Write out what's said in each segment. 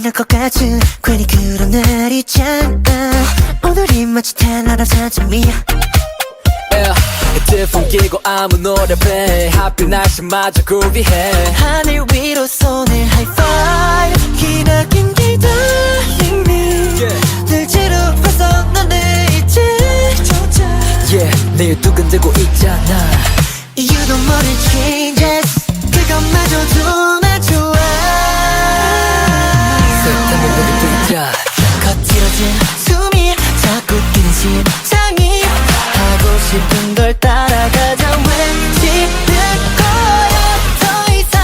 가능할 것 같은 괜히 그런 날 있잖아. 오늘이 마치 아침이야. Yeah. 헤드폰 끼고 아무 노래 play. 하필 날씨 마저 groovy해. 하늘 위로 손을 하이파이브. 기나긴 기다림이. 늘 지루해서 너네 이제 yeah. 내일 두근대고 있잖아. You don't wanna changes. 그것마저도 나 심장이 하고 싶은 걸 따라가자. 외치는 거야. 더 이상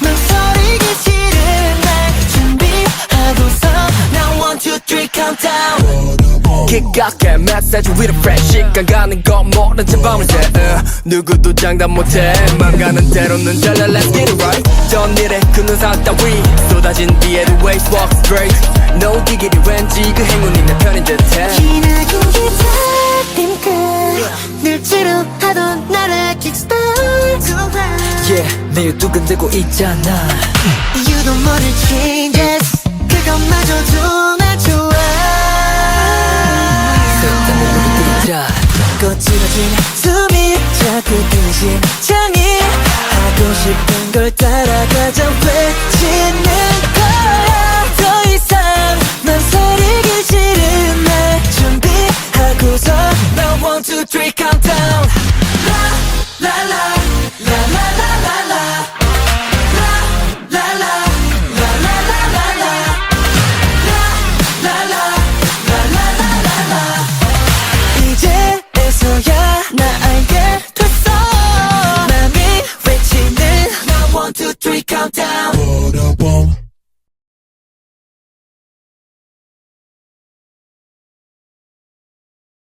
망설이기 싫은 날 준비하고서 Now one two three countdown. 기각해 메시지 위로 fresh 시간 가는 거 모른 채 밤을 새. 누구도 장담 못해. 맘 가는 대로 눈 잘라 let's get it right. 전 일에 그 눈 상 따위. 쏟아진 뒤에도 waste walk straight. No diggity 왠지 그 행운이 내 편인 듯해 내 두근대고 있잖아. You don't wanna changes. 그것마저도 나 좋아. 세상을 우리 뛰자 거칠어진 숨이 자꾸 근심장이. 하고 싶은 걸 따라가자 외치는 거야. 더 이상 난 살이기 싫은 날 준비하고서 Now one, two, three, countdown.